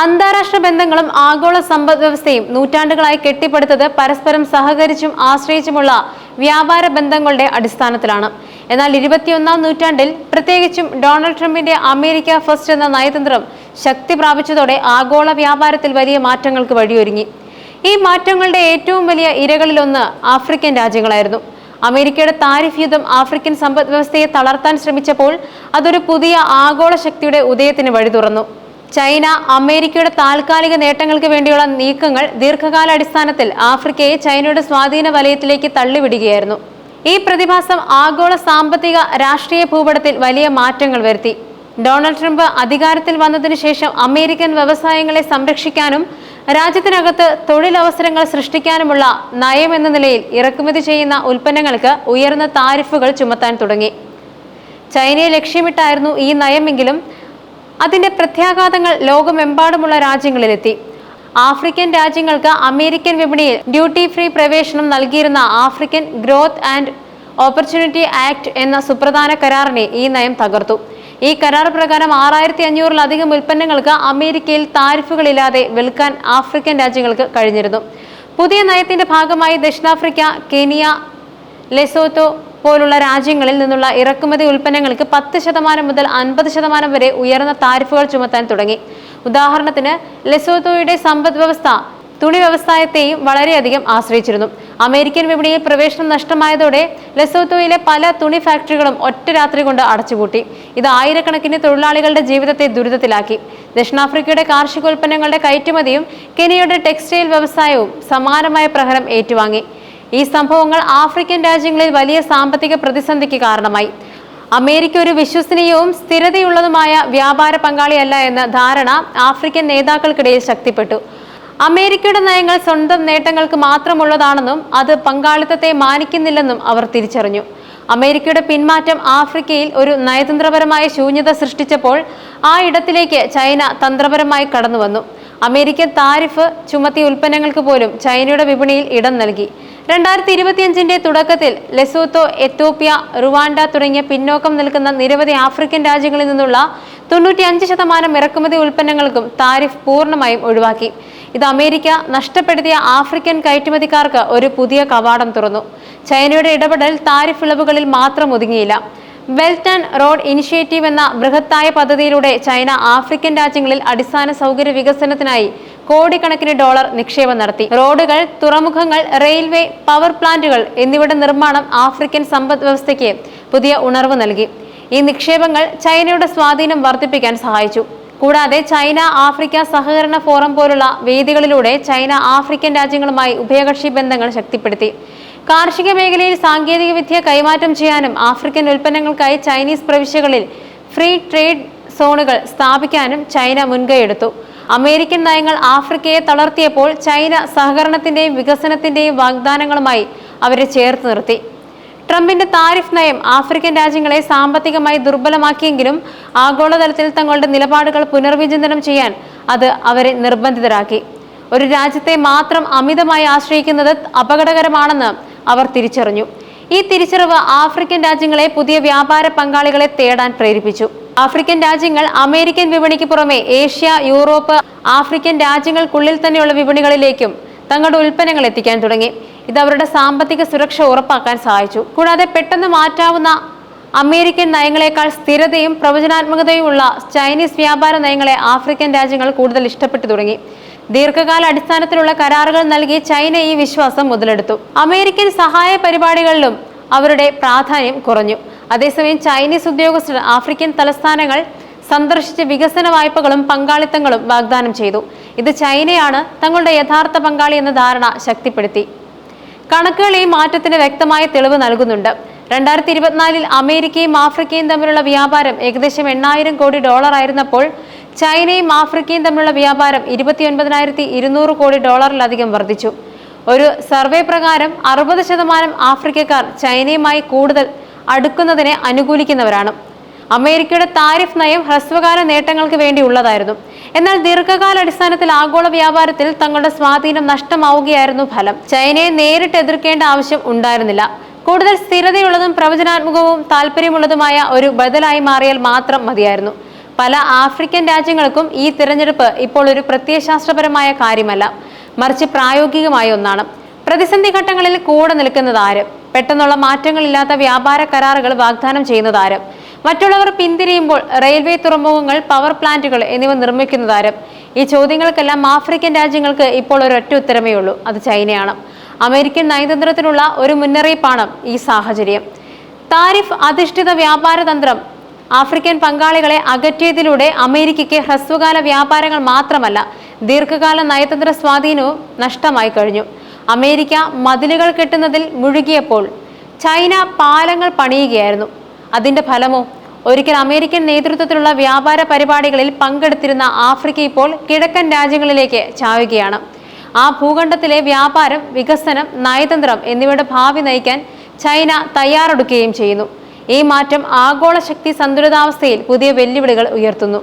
അന്താരാഷ്ട്ര ബന്ധങ്ങളും ആഗോള സമ്പദ് വ്യവസ്ഥയും നൂറ്റാണ്ടുകളായി കെട്ടിപ്പടുത്തത് പരസ്പരം സഹകരിച്ചും ആശ്രയിച്ചുമുള്ള വ്യാപാര ബന്ധങ്ങളുടെ അടിസ്ഥാനത്തിലാണ്. എന്നാൽ ഇരുപത്തിയൊന്നാം നൂറ്റാണ്ടിൽ പ്രത്യേകിച്ചും ഡൊണാൾഡ് ട്രംപിന്റെ അമേരിക്ക ഫസ്റ്റ് എന്ന നയതന്ത്രം ശക്തി പ്രാപിച്ചതോടെ ആഗോള വ്യാപാരത്തിൽ വലിയ മാറ്റങ്ങൾക്ക് വഴിയൊരുങ്ങി. ഈ മാറ്റങ്ങളുടെ ഏറ്റവും വലിയ ഇരകളിലൊന്ന് ആഫ്രിക്കൻ രാജ്യങ്ങളായിരുന്നു. അമേരിക്കയുടെ താരിഫ് യുദ്ധം ആഫ്രിക്കൻ സമ്പദ് വ്യവസ്ഥയെ തളർത്താൻ ശ്രമിച്ചപ്പോൾ അതൊരു പുതിയ ആഗോള ശക്തിയുടെ ഉദയത്തിന് വഴി തുറന്നു ചൈന അമേരിക്കയുടെ താൽക്കാലിക നേട്ടങ്ങൾക്ക് വേണ്ടിയുള്ള നീക്കങ്ങൾ ദീർഘകാലാടിസ്ഥാനത്തിൽ ആഫ്രിക്കയെ ചൈനയുടെ സ്വാധീന വലയത്തിലേക്ക് തള്ളിവിടുകയായിരുന്നു. ഈ പ്രതിഭാസം ആഗോള സാമ്പത്തിക രാഷ്ട്രീയ ഭൂപടത്തിൽ വലിയ മാറ്റങ്ങൾ വരുത്തി. ഡൊണാൾഡ് ട്രംപ് അധികാരത്തിൽ വന്നതിനു ശേഷം അമേരിക്കൻ വ്യവസായങ്ങളെ സംരക്ഷിക്കാനും രാജ്യത്തിനകത്ത് തൊഴിലവസരങ്ങൾ സൃഷ്ടിക്കാനുമുള്ള നയം എന്ന നിലയിൽ ഇറക്കുമതി ചെയ്യുന്ന ഉൽപ്പന്നങ്ങൾക്ക് ഉയർന്ന താരിഫുകൾ ചുമത്താൻ തുടങ്ങി. ചൈനയെ ലക്ഷ്യമിട്ടായിരുന്നു ഈ നയമെങ്കിലും അതിന്റെ പ്രത്യാഘാതങ്ങൾ ലോകമെമ്പാടുമുള്ള രാജ്യങ്ങളിലെത്തി. ആഫ്രിക്കൻ രാജ്യങ്ങൾക്ക് അമേരിക്കൻ വിപണിയിൽ ഡ്യൂട്ടി ഫ്രീ പ്രവേശനം നൽകിയിരുന്ന African growth and opportunity act എന്ന സുപ്രധാന കരാറിനെ ഈ നയം തകർത്തു. ഈ കരാർ പ്രകാരം ആറായിരത്തി അഞ്ഞൂറിലധികം ഉൽപ്പന്നങ്ങൾക്ക് അമേരിക്കയിൽ താരിഫുകളില്ലാതെ വിൽക്കാൻ ആഫ്രിക്കൻ രാജ്യങ്ങൾക്ക് കഴിഞ്ഞിരുന്നു. പുതിയ നയത്തിന്റെ ഭാഗമായി ദക്ഷിണാഫ്രിക്ക കെനിയ ലെസോത്തോ പോലുള്ള രാജ്യങ്ങളിൽ നിന്നുള്ള ഇറക്കുമതി ഉൽപ്പന്നങ്ങൾക്ക് പത്ത് ശതമാനം മുതൽ അൻപത് ശതമാനം വരെ ഉയർന്ന താരിഫുകൾ ചുമത്താൻ തുടങ്ങി. ഉദാഹരണത്തിന് ലെസോതോയുടെ സമ്പദ് വ്യവസ്ഥ തുണി വ്യവസായത്തെയും വളരെയധികം ആശ്രയിച്ചിരുന്നു. അമേരിക്കൻ വിപണിയിൽ പ്രവേശനം നഷ്ടമായതോടെ ലെസോത്തോയിലെ പല തുണി ഫാക്ടറികളും ഒറ്റ രാത്രി കൊണ്ട് അടച്ചുപൂട്ടി. ഇത് ആയിരക്കണക്കിന് തൊഴിലാളികളുടെ ജീവിതത്തെ ദുരിതത്തിലാക്കി. ദക്ഷിണാഫ്രിക്കയുടെ കാർഷികോൽപ്പന്നങ്ങളുടെ കയറ്റുമതിയും കെനിയയുടെ ടെക്സ്റ്റൈൽ വ്യവസായവും സമാനമായ പ്രഹരം ഏറ്റുവാങ്ങി. ഈ സംഭവങ്ങൾ ആഫ്രിക്കൻ രാജ്യങ്ങളിൽ വലിയ സാമ്പത്തിക പ്രതിസന്ധിക്ക് കാരണമായി. അമേരിക്ക ഒരു വിശ്വസനീയവും സ്ഥിരതയുള്ളതുമായ വ്യാപാര പങ്കാളിയല്ല എന്ന ധാരണ ആഫ്രിക്കൻ നേതാക്കൾക്കിടയിൽ ശക്തിപ്പെട്ടു. അമേരിക്കയുടെ നയങ്ങൾ സ്വന്തം നേട്ടങ്ങൾക്ക് മാത്രമുള്ളതാണെന്നും അത് പങ്കാളിത്തത്തെ മാനിക്കുന്നില്ലെന്നും അവർ തിരിച്ചറിഞ്ഞു. അമേരിക്കയുടെ പിന്മാറ്റം ആഫ്രിക്കയിൽ ഒരു നയതന്ത്രപരമായ ശൂന്യത സൃഷ്ടിച്ചപ്പോൾ ആ ഇടത്തിലേക്ക് ചൈന തന്ത്രപരമായി കടന്നു വന്നു അമേരിക്കൻ താരിഫ് ചുമത്തിയ ഉൽപ്പന്നങ്ങൾക്ക് പോലും ചൈനയുടെ വിപണിയിൽ ഇടം നൽകി. രണ്ടായിരത്തി ഇരുപത്തിയഞ്ചിന്റെ തുടക്കത്തിൽ ലെസോത്തോ എത്തോപ്യ റുവാണ്ട തുടങ്ങിയ പിന്നോക്കം നിൽക്കുന്ന നിരവധി ആഫ്രിക്കൻ രാജ്യങ്ങളിൽ നിന്നുള്ള തൊണ്ണൂറ്റിയഞ്ച് ശതമാനം ഇറക്കുമതി ഉൽപ്പന്നങ്ങൾക്കും താരിഫ് പൂർണമായും ഒഴിവാക്കി. ഇത് അമേരിക്ക നഷ്ടപ്പെടുത്തിയ ആഫ്രിക്കൻ കയറ്റുമതിക്കാർക്ക് ഒരു പുതിയ കവാടം തുറന്നു. ചൈനയുടെ ഇടപെടൽ താരിഫ് ഇളവുകളിൽ മാത്രം ഒതുങ്ങിയില്ല. ബെൽറ്റ് ആൻഡ് റോഡ് ഇനിഷ്യേറ്റീവ് എന്ന ബൃഹത്തായ പദ്ധതിയിലൂടെ ചൈന ആഫ്രിക്കൻ രാജ്യങ്ങളിൽ അടിസ്ഥാന സൗകര്യ വികസനത്തിനായി കോടിക്കണക്കിന് ഡോളർ നിക്ഷേപം നടത്തി. റോഡുകൾ തുറമുഖങ്ങൾ റെയിൽവേ പവർ പ്ലാന്റുകൾ എന്നിവയുടെ നിർമ്മാണം ആഫ്രിക്കൻ സമ്പദ് വ്യവസ്ഥയ്ക്ക് പുതിയ ഉണർവ് നൽകി. ഈ നിക്ഷേപങ്ങൾ ചൈനയുടെ സ്വാധീനം വർദ്ധിപ്പിക്കാൻ സഹായിച്ചു. കൂടാതെ ചൈന ആഫ്രിക്ക സഹകരണ ഫോറം പോലുള്ള വേദികളിലൂടെ ചൈന ആഫ്രിക്കൻ രാജ്യങ്ങളുമായി ഉഭയകക്ഷി ബന്ധങ്ങൾ ശക്തിപ്പെടുത്തി. കാർഷിക മേഖലയിൽ സാങ്കേതിക വിദ്യ കൈമാറ്റം ചെയ്യാനും ആഫ്രിക്കൻ ഉൽപ്പന്നങ്ങൾക്കായി ചൈനീസ് പ്രവിശ്യകളിൽ ഫ്രീ ട്രേഡ് സോണുകൾ സ്ഥാപിക്കാനും ചൈന മുൻകൈയെടുത്തു അമേരിക്കൻ നയങ്ങൾ ആഫ്രിക്കയെ തളർത്തിയപ്പോൾ ചൈന സഹകരണത്തിന്റെയും വികസനത്തിന്റെയും വാഗ്ദാനങ്ങളുമായി അവരെ ചേർത്ത് നിർത്തി. ട്രംപിന്റെ താരിഫ് നയം ആഫ്രിക്കൻ രാജ്യങ്ങളെ സാമ്പത്തികമായി ദുർബലമാക്കിയെങ്കിലും ആഗോളതലത്തിൽ തങ്ങളുടെ നിലപാടുകൾ പുനർവിചിന്തനം ചെയ്യാൻ അത് അവരെ നിർബന്ധിതരാക്കി. ഒരു രാജ്യത്തെ മാത്രം അമിതമായി ആശ്രയിക്കുന്നത് അപകടകരമാണെന്ന് അവർ തിരിച്ചറിഞ്ഞു. ഈ തിരിച്ചറിവ് ആഫ്രിക്കൻ രാജ്യങ്ങളെ പുതിയ വ്യാപാര പങ്കാളികളെ തേടാൻ പ്രേരിപ്പിച്ചു. ആഫ്രിക്കൻ രാജ്യങ്ങൾ അമേരിക്കൻ വിപണിക്ക് പുറമെ ഏഷ്യ യൂറോപ്പ് ആഫ്രിക്കൻ രാജ്യങ്ങൾക്കുള്ളിൽ തന്നെയുള്ള വിപണികളിലേക്കും തങ്ങളുടെ ഉൽപ്പന്നങ്ങൾ എത്തിക്കാൻ തുടങ്ങി. ഇത് അവരുടെ സാമ്പത്തിക സുരക്ഷ ഉറപ്പാക്കാൻ സഹായിച്ചു. കൂടാതെ പെട്ടെന്ന് മാറ്റാവുന്ന അമേരിക്കൻ നയങ്ങളെക്കാൾ സ്ഥിരതയും പ്രവചനാത്മകതയുമുള്ള ചൈനീസ് വ്യാപാര നയങ്ങളെ ആഫ്രിക്കൻ രാജ്യങ്ങൾ കൂടുതൽ ഇഷ്ടപ്പെട്ടു തുടങ്ങി. ദീർഘകാല അടിസ്ഥാനത്തിലുള്ള കരാറുകൾ നൽകി ചൈന ഈ വിശ്വാസം മുതലെടുത്തു. അമേരിക്കൻ സഹായ പരിപാടികളിലും അവരുടെ പ്രാധാന്യം കുറഞ്ഞു. അതേസമയം ചൈനീസ് ഉദ്യോഗസ്ഥർ ആഫ്രിക്കൻ തലസ്ഥാനങ്ങൾ സന്ദർശിച്ച് വികസന വായ്പകളും പങ്കാളിത്തങ്ങളും വാഗ്ദാനം ചെയ്തു. ഇത് ചൈനയാണ് തങ്ങളുടെ യഥാർത്ഥ പങ്കാളി എന്ന ധാരണ ശക്തിപ്പെടുത്തി. കണക്കുകൾ ഈ മാറ്റത്തിന് വ്യക്തമായ തെളിവ് നൽകുന്നുണ്ട്. രണ്ടായിരത്തി ഇരുപത്തിനാലിൽ അമേരിക്കയും ആഫ്രിക്കയും തമ്മിലുള്ള വ്യാപാരം ഏകദേശം എണ്ണായിരം കോടി ഡോളർ ആയിരുന്നപ്പോൾ ചൈനയും ആഫ്രിക്കയും തമ്മിലുള്ള വ്യാപാരം ഇരുപത്തിയൊൻപതിനായിരത്തി ഇരുന്നൂറ് കോടി ഡോളറിലധികം വർദ്ധിച്ചു. ഒരു സർവേ പ്രകാരം അറുപത് ശതമാനം ആഫ്രിക്കക്കാർ ചൈനയുമായി കൂടുതൽ അടുക്കുന്നതിനെ അനുകൂലിക്കുന്നവരാണ്. അമേരിക്കയുടെ താരിഫ് നയം ഹ്രസ്വകാല നേട്ടങ്ങൾക്ക് വേണ്ടിയുള്ളതായിരുന്നു എന്നാൽ ദീർഘകാല അടിസ്ഥാനത്തിൽ ആഗോള വ്യാപാരത്തിൽ തങ്ങളുടെ സ്വാധീനം നഷ്ടമാവുകയായിരുന്നു ഫലം. ചൈനയെ നേരിട്ട് എതിർക്കേണ്ട ആവശ്യം ഉണ്ടായിരുന്നില്ല. കൂടുതൽ സ്ഥിരതയുള്ളതും പ്രവചനാത്മകവും താല്പര്യമുള്ളതുമായ ഒരു ബദലായി മാറിയാൽ മാത്രം മതിയായിരുന്നു. പല ആഫ്രിക്കൻ രാജ്യങ്ങൾക്കും ഈ തിരഞ്ഞെടുപ്പ് ഇപ്പോൾ ഒരു പ്രത്യയശാസ്ത്രപരമായ കാര്യമല്ല. മറിച്ച് പ്രായോഗികമായ ഒന്നാണ്. പ്രതിസന്ധി ഘട്ടങ്ങളിൽ കൂടെ നിൽക്കുന്നത് ആര്? പെട്ടെന്നുള്ള മാറ്റങ്ങളില്ലാത്ത വ്യാപാര കരാറുകൾ വാഗ്ദാനം ചെയ്യുന്നത് ആര്? മറ്റുള്ളവർ പിന്തിരിയുമ്പോൾ റെയിൽവേ തുറമുഖങ്ങൾ പവർ പ്ലാന്റുകൾ എന്നിവ നിർമ്മിക്കുന്നതാര് ഈ ചോദ്യങ്ങൾക്കെല്ലാം ആഫ്രിക്കൻ രാജ്യങ്ങൾക്ക് ഇപ്പോൾ ഒരൊറ്റ ഉത്തരമേ ഉള്ളൂ. അത് ചൈനയാണ്. അമേരിക്കൻ നയതന്ത്രത്തിനുള്ള ഒരു മുന്നറിയിപ്പാണ് ഈ സാഹചര്യം. താരിഫ് അധിഷ്ഠിത വ്യാപാര തന്ത്രം. ആഫ്രിക്കൻ പങ്കാളികളെ അകറ്റിയതിലൂടെ അമേരിക്കയ്ക്ക് ഹ്രസ്വകാല വ്യാപാരങ്ങൾ മാത്രമല്ല ദീർഘകാല നയതന്ത്ര സ്വാധീനവും നഷ്ടമായി കഴിഞ്ഞു. അമേരിക്ക മതിലുകൾ കെട്ടുന്നതിൽ മുഴുകിയപ്പോൾ ചൈന പാലങ്ങൾ പണിയുകയായിരുന്നു. അതിന്റെ ഫലമോ? ഒരിക്കൽ അമേരിക്കൻ നേതൃത്വത്തിലുള്ള വ്യാപാര പരിപാടികളിൽ പങ്കെടുത്തിരുന്ന ആഫ്രിക്ക ഇപ്പോൾ കിഴക്കൻ രാജ്യങ്ങളിലേക്ക് ചായുകയാണ് ആ ഭൂഖണ്ഡത്തിലെ വ്യാപാരം വികസനം നയതന്ത്രം എന്നിവയുടെ ഭാവി നയിക്കാൻ ചൈന തയ്യാറെടുക്കുകയും ചെയ്യുന്നു. ഈ മാറ്റം ആഗോള ശക്തി സന്തുലിതാവസ്ഥയിൽ പുതിയ വെല്ലുവിളികൾ ഉയർത്തുന്നു.